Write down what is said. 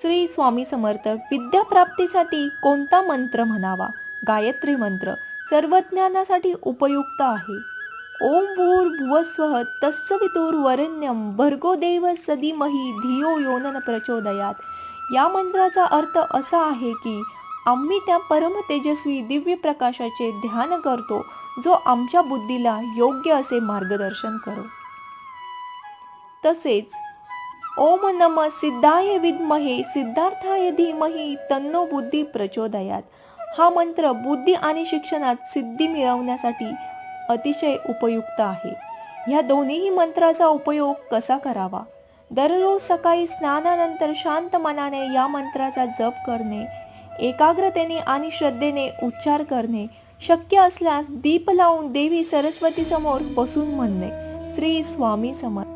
श्री स्वामी समर्थ विद्याप्राप्तीसाठी कोणता मंत्र म्हणावा? गायत्री मंत्र सर्वज्ञानासाठी उपयुक्त आहे. ओम भूर भुवस्वः तत्सवितुर्वरेण्यम भर्गो देव सदिमही धियो योनन प्रचोदयात. या मंत्राचा अर्थ असा आहे की आम्ही त्या परम तेजस्वी दिव्य प्रकाशाचे ध्यान करतो जो आमच्या बुद्धीला योग्य असे मार्गदर्शन करो. तसेच ओम नम सिद्धाय विद्महे सिद्धार्थाय धीमहि तन्नो बुद्धी प्रचोदयात. हा मंत्र बुद्धी आणि शिक्षणात सिद्धी मिळवण्यासाठी अतिशय उपयुक्त आहे. ह्या दोन्हीही मंत्राचा उपयोग कसा करावा? दररोज सकाळी स्नानानंतर शांत मनाने या मंत्राचा जप करणे एकाग्रतेने आणि श्रद्धेने उच्चार करणे शक्य असल्यास दीप लावून देवी सरस्वती समोर बसून म्हणणे. श्री स्वामी समर्थ